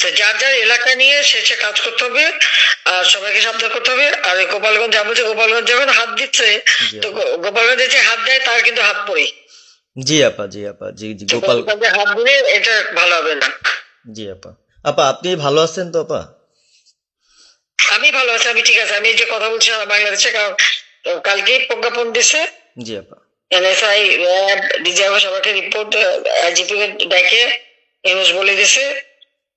তো যার যার এলাকা নিয়ে সে সে কাজ করতে হবে আর সবাইকে সাবধান করতে হবে। আর গোপালগঞ্জ যা বলছে গোপালগঞ্জ যখন হাত দিচ্ছে তো। গোপালগঞ্জে যে হাত দেয় তার কিন্তু হাত পড়ে। জি আপা জি আপা জি জি গোপাল হাত দিলে এটা ভালো হবে না। জি আপা। আপা আপনি ভালো আছেন তো আপা? আমি ভালো আছি আমি ঠিক আছে। আমি এই যে কথা বলছি বাংলাদেশে কারণ কালকেই প্রজ্ঞাপন দিছে। জি আপা। এনএসআই র্যাব ডিজিএফ সবাইকে রিপোর্ট আইজিপি ডেকে ইউনুস বলে দিছে।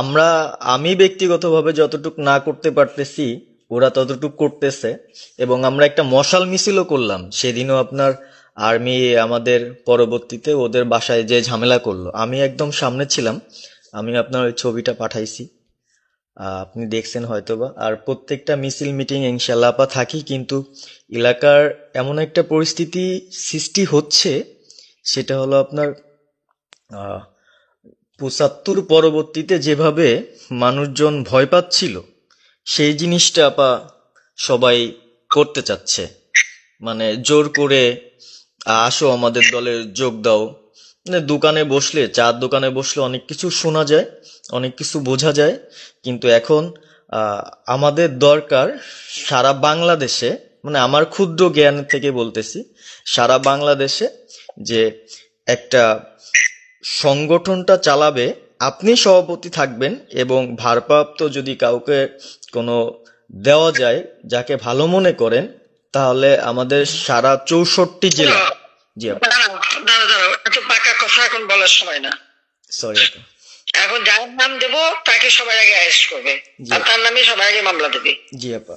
আমরা, আমি ব্যক্তিগতভাবে যতটুক না করতে পারতেছি, ওরা ততটুক করতেছে, এবং আমরা একটা মশাল মিছিলও করলাম। সেদিনও আপনার আর্মি আমাদের পরবর্তীতে ওদের বাসায় যে ঝামেলা করল। আমি একদম সামনে ছিলাম, আমি আপনার ওই ছবিটা পাঠাইছি। আপনি দেখছেন হয়তোবা। আর প্রত্যেকটা মিছিল মিটিং ইনশাল্লাহ আপা থাকি, কিন্তু এলাকার এমন একটা পরিস্থিতি সৃষ্টি হচ্ছে, সেটা হলো আপনার পঁচাত্তর পরবর্তীতে যেভাবে মানুষজন ভয় পাচ্ছিল, সেই জিনিসটা আপা সবাই করতে চাচ্ছে। মানে জোর করে, আসো আমাদের দলে যোগ দাও। মানে দোকানে বসলে চার দোকানে বসলে অনেক কিছু শোনা যায়, অনেক কিছু বোঝা যায়। কিন্তু এখন আমাদের দরকার সারা বাংলাদেশে মানে আমার ক্ষুদ্র জ্ঞান থেকে বলতেছি, সারা বাংলাদেশে যে একটা সংগঠনটা চালাবে আপনি সভাপতি থাকবেন এবং ভারপ্রাপ্ত যদি কাউকে কোনো দেওয়া যায় যাকে ভালো মনে করেন তাহলে আমাদের সারা চৌষট্টি জেলা জি পাকা কথা এখন বলার সময় না সরি এখন যার নাম দেবো তাকে সবার আগে অ্যারেস্ট করবে। আর তার নামে সবার আগে মামলা দেবে জি আপা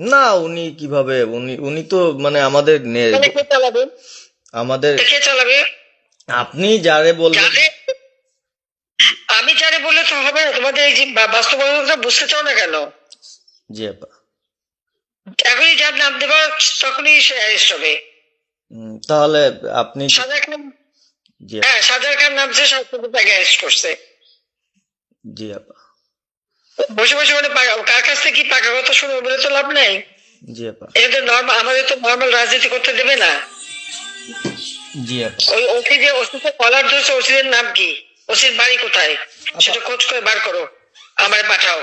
না উনি কীভাবে? উনি উনি তো মানে আমাদের নে- চালাবে? আমাদের কে চালাবে? আপনি যারে বলবেন যাদের আমি যারে বললে তো হবে না তোমাদের এই যে বা- বাস্তবতা বুঝতে চাও না কেন? জি আপা। এখনই যার নাম দেবা তখনই সে অ্যারেস্ট হবে। উম, তাহলে আপনি সাজার খান জি হ্যাঁ সাজার খান নামছে তাকে অ্যারেস্ট করছে। জি আপা। বসে বসে মানে কার কাছ থেকে কি পাকা কথা শুনবে বলে তো লাভ নেই? জি আপা। এটা নর্মাল আমাদের তো নর্মাল রাজনীতি করতে দেবে না। জি আপা। ওই ওসি যে ওসিতে কলার ধরছে ওসিদের নাম কি? ওসির বাড়ি কোথায়? সেটা খোঁজ করে বার করো। আমার পাঠাও।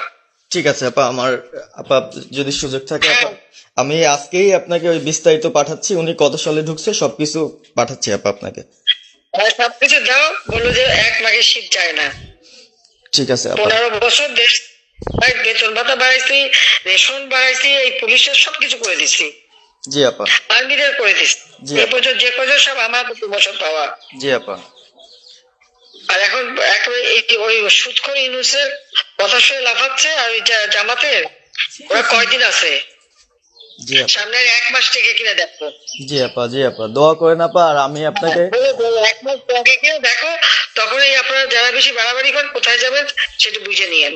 ঠিক আছে আপা আমার আপা যদি সুযোগ থাকে আপা আমি আজকেই আপনাকে ওই বিস্তারিত পাঠাচ্ছি। উনি কত সালে ঢুকছে সবকিছু পাঠাচ্ছি আপা আপনাকে। আর সবকিছু দাও। বলল যে এক মাঘের শীত যায় না। ঠিক আছে আপা। পনেরো বছর দেশ বেতন ভাতা বাড়াইছি রেশন বাড়াইছি এই পুলিশের সবকিছু করে দিছি। জি আপা। আর্মিদের করে দিছি। এই বছর যে কজন সব আমার বছর পাওয়া। জি আপা। আর এখন একেবারে ওই সুদ করে ইউনুসের কথা শুনে লাফাচ্ছে আর ওই জামাতের ওরা কয়দিন আছে? সামনের এক মাস থেকে কিনে দেখো। জি আপা জি আপা। দোয়া করেন আপা আর আমি আপনাকে দাও, এক মাস কিনে দেখো তখনই আপনারা যারা বেশি বাড়াবাড়ি করেন কোথায় যাবেন সেটা বুঝে নিয়েন।